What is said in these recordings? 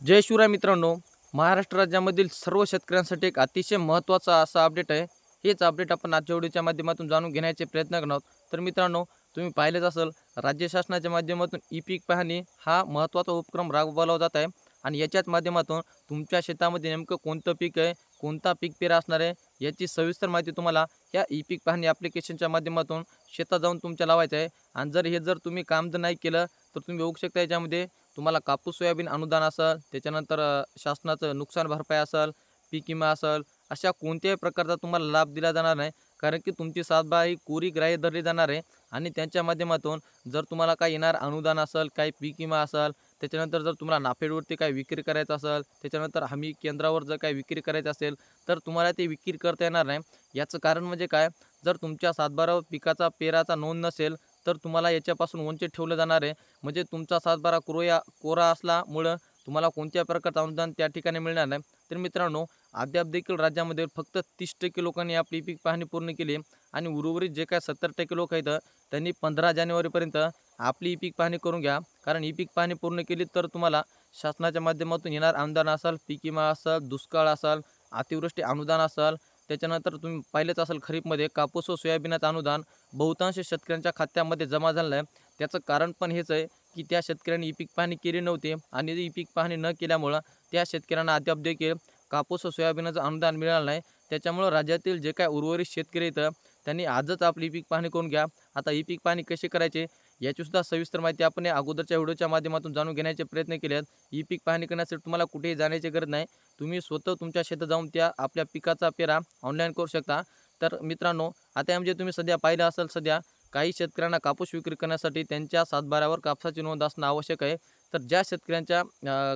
जय शिवराय मित्रांनो महाराष्ट्र राज्यामधील सर्व शेतकऱ्यांसाठी एक अतिशय महत्त्वाचा असा अपडेट आहे. हेच अपडेट आपण आजच्या व्हिडिओच्या माध्यमातून जाणून घेण्याचे प्रयत्न करणार आहोत. तर मित्रांनो तुम्ही पाहिलेच असेल राज्य शासनाच्या माध्यमातून ई पीक पाहणी हा महत्त्वाचा उपक्रम राबवला जात आहे. आणि याच्याच माध्यमातून तुमच्या शेतामध्ये नेमकं कोणतं पीक आहे कोणता पीक पेरा असणार आहे याची सविस्तर माहिती तुम्हाला या ई पीक पाहणी ॲप्लिकेशनच्या माध्यमातून शेतात जाऊन तुमच्या लावायचं आहे. आणि जर हे जर तुम्ही काम जर नाही केलं तर तुम्ही बघू शकता याच्यामध्ये तुम्हाला कापूस सोयाबीन अनुदान असेल त्याच्यानंतर शासनाचं नुकसान भरपाई असेल पीक विमा असेल अशा कोणत्याही प्रकारचा तुम्हाला लाभ दिला जाणार नाही. कारण की तुमची सातबा ही कोरी ग्राह्य धरली जाणार आहे. आणि त्यांच्या माध्यमातून जर तुम्हाला काही येणार अनुदान असेल काही पीक विमा असेल त्याच्यानंतर जर तुम्हाला नाफेडवरती काही विक्री करायचं असेल त्याच्यानंतर हमी केंद्रावर जर काही विक्री करायचं असेल तर तुम्हाला ते विक्री करता येणार नाही. याचं कारण म्हणजे काय? जर तुमच्या सातबारा पिकाचा पेराचा नोंद नसेल तर तुम्हाला याच्यापासून वंचित ठेवलं जाणार आहे. म्हणजे तुमचा सातबारा कोरोया कोरा असल्यामुळं तुम्हाला कोणत्या प्रकारचं अनुदान त्या ठिकाणी मिळणार नाही. तर मित्रांनो अद्याप देखील राज्यामध्ये फक्त तीस टक्के लोकांनी आपली पीक पाहणी पूर्ण केली आणि उर्वरित जे काय सत्तर टक्के लोक आहेत त्यांनी पंधरा जानेवारीपर्यंत आपली ई पीक पाहणी करून घ्या. कारण ई पीक पाहणी पूर्ण केली तर तुम्हाला शासनाच्या माध्यमातून येणार अनुदान असेल पीक विमा असेल दुष्काळ असेल अतिवृष्टी अनुदान असेल. त्याच्यानंतर तुम्ही पाहिलेच असेल खरीपमध्ये कापूस व सोयाबीनाचं अनुदान बहुतांश शेतकऱ्यांच्या खात्यामध्ये जमा झालं आहे त्याचं कारण पण हेच आहे की त्या शेतकऱ्यांनी ई पीक पाहणी केली नव्हती आणि ई पीक पाहणी न केल्यामुळं त्या शेतकऱ्यांना अद्याप देखील कापूस व सोयाबीनाचं अनुदान मिळालं नाही. त्याच्यामुळं राज्यातील जे काय उर्वरित शेतकरी आहेत त्यांनी आजच आपली ई पीक पाहणी करून घ्या. आता ई पीक पाहणी कशी करायची? याचीसुद्धा सविस्तर माहिती आपण या अगोदरच्या व्हिडिओच्या माध्यमातून जाणून घेण्याचे प्रयत्न केले आहेत ई पीक पाहणी करण्यासाठी तुम्हाला कुठेही जाण्याची गरज नाही. तुम्ही स्वतः तुमच्या शेतात जाऊन त्या आपल्या पिकाचा पेरा ऑनलाईन करू शकता. तर मित्रांनो आता म्हणजे तुम्ही सध्या पाहिलं असाल सध्या काही शेतकऱ्यांना कापूस विक्री करण्यासाठी त्यांच्या सातबाऱ्यावर कापसाची नोंद असणं आवश्यक आहे. तर ज्या शेतकऱ्यांच्या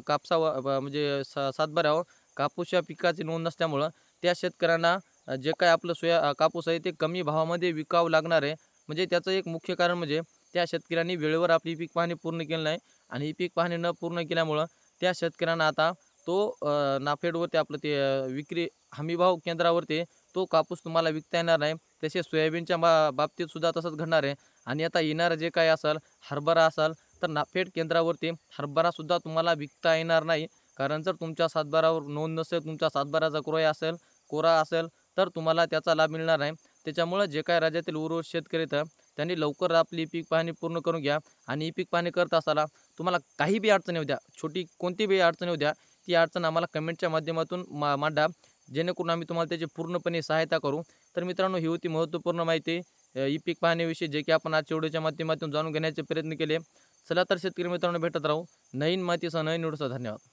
कापसावर म्हणजे सा सातबाऱ्यावर कापूस या पिकाची नोंद नसल्यामुळं त्या शेतकऱ्यांना जे काय आपलं सोया कापूस आहे ते कमी भावामध्ये विकावं लागणार आहे. म्हणजे त्याचं एक मुख्य कारण म्हणजे त्या शेतकऱ्यांनी वेळेवर आपली पीक पाहणी पूर्ण केली नाही आणि ही पीक पाहणी न पूर्ण केल्यामुळं त्या शेतकऱ्यांना आता तो नाफेडवरती आपलं ते विक्री हमीभाव केंद्रावरती तो कापूस तुम्हाला विकता येणार नाही. तसेच सोयाबीनच्या बा बाबतीत सुद्धा तसंच घडणार आहे. आणि आता येणारं जे काय असेल हरभरा असेल तर नाफेड केंद्रावरती हरभरासुद्धा तुम्हाला विकता येणार नाही. कारण जर तुमच्या सातबारावर नोंद नसेल तुमच्या सातबाराचा क्रोय असेल कोरा असेल तर तुम्हाला त्याचा लाभ मिळणार नाही. त्याच्यामुळं जे काय राज्यातील उर्वरित शेतकरी तर त्यांनी लवकर आपली पीक पाहणी पूर्ण करून घ्या. आणि ही पीक पाहणी करत असताना तुम्हाला काही बी अडचण येऊ द्या. छोटी कोणती बी अडचण येऊ द्या ती अडचण आम्हाला कमेंटच्या माध्यमातून मा मांडा. जेणेकरून आम्ही तुम्हाला त्याची पूर्णपणे सहायता करू. तर मित्रांनो ही होती महत्त्वपूर्ण माहिती. ई पीक पाहण्याविषयी जे की आपण आजच्या व्हिडिओच्या माध्यमातून जाणून घेण्याचे प्रयत्न केले. चला तर शेतकरी मित्रांनो भेटत राहू. नवीन माहितीसह नवीन व्हिडिओसह धन्यवाद.